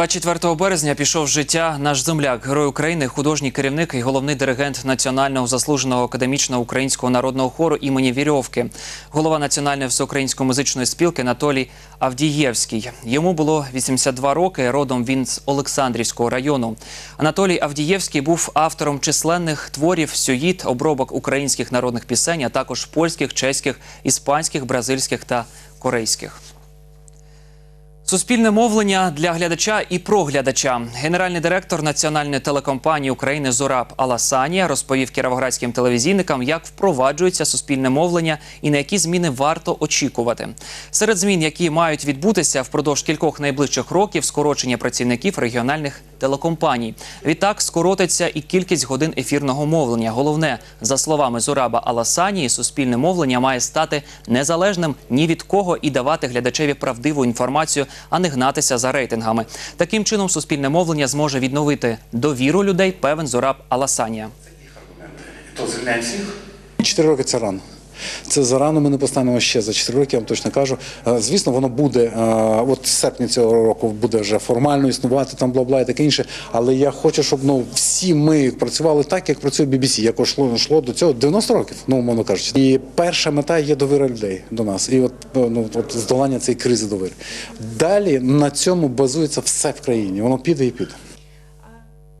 24 березня пішов життя наш земляк, герой України, художній керівник і головний диригент Національного заслуженого академічного українського народного хору імені Вірьовки, голова Національної всеукраїнської музичної спілки Анатолій Авдієвський. Йому було 82 роки. Родом він з Олександрівського району. Анатолій Авдієвський був автором численних творів, сюїт, обробок українських народних пісень, а також польських, чеських, іспанських, бразильських та корейських. Суспільне мовлення для глядача і проглядача. Генеральний директор національної телекомпанії України Зораб Аласанія розповів кіровоградським телевізійникам, як впроваджується суспільне мовлення і на які зміни варто очікувати. Серед змін, які мають відбутися впродовж кількох найближчих років, скорочення працівників регіональних телекомпаній. Відтак скоротиться і кількість годин ефірного мовлення. Головне, за словами Зураба Аласанії, суспільне мовлення має стати незалежним ні від кого і давати глядачеві правдиву інформацію, а не гнатися за рейтингами. Таким чином, суспільне мовлення зможе відновити довіру людей. Певен Зураб Аласанія. Чотири роки це рано. Це зарано ми не постанемо ще за 4 роки, я вам точно кажу. Е, Звісно, воно буде, е, от в серпні цього року буде вже формально існувати, там бла-бла і таке інше. Але я хочу, щоб ну, всі ми працювали так, як працює BBC, як йшло, йшло до цього 90 років, ну, умовно кажучи. І перша мета є довіра людей до нас. І от, е, ну, от здолання цієї кризи довіри. Далі на цьому базується все в країні. Воно піде і піде.